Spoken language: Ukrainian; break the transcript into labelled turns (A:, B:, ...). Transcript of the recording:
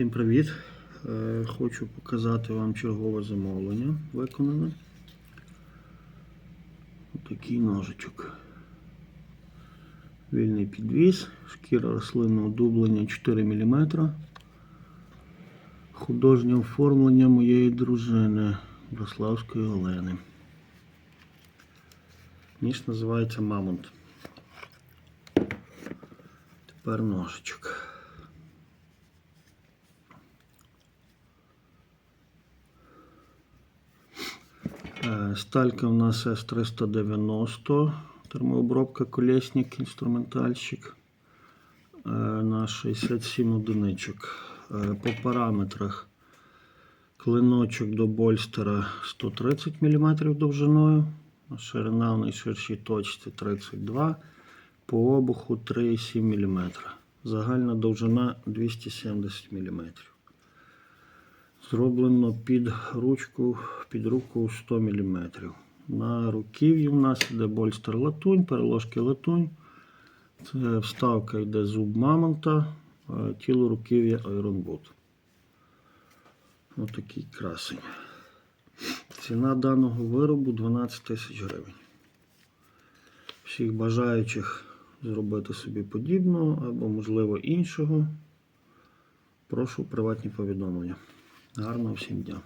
A: Всім привіт! Е, Хочу показати вам чергове замовлення виконане. Такий ножичок. Вільний підвіз, шкіра рослинного дублення 4 мм. Художнє оформлення моєї дружини Брославської Олени. Ніж називається Мамонт. Тепер ножичок. Сталька у нас С390, термообробка колесник, інструментальщик е, на 67 одиничок. Е, По параметрах клиночок до больстера 130 мм довжиною, ширина в найширшій точці 32 по обуху 3,7 мм. Загальна довжина 270 мм. Зроблено під ручку, під руку 100 мм. На руків'ї у нас йде больстер латунь, переложки латунь. Це вставка йде зуб мамонта, тіло руків'я Boot. Отакий красень. Ціна даного виробу 12 тисяч гривень. Всіх бажаючих зробити собі подібного або, можливо, іншого. Прошу приватні повідомлення. Гарного всім дня.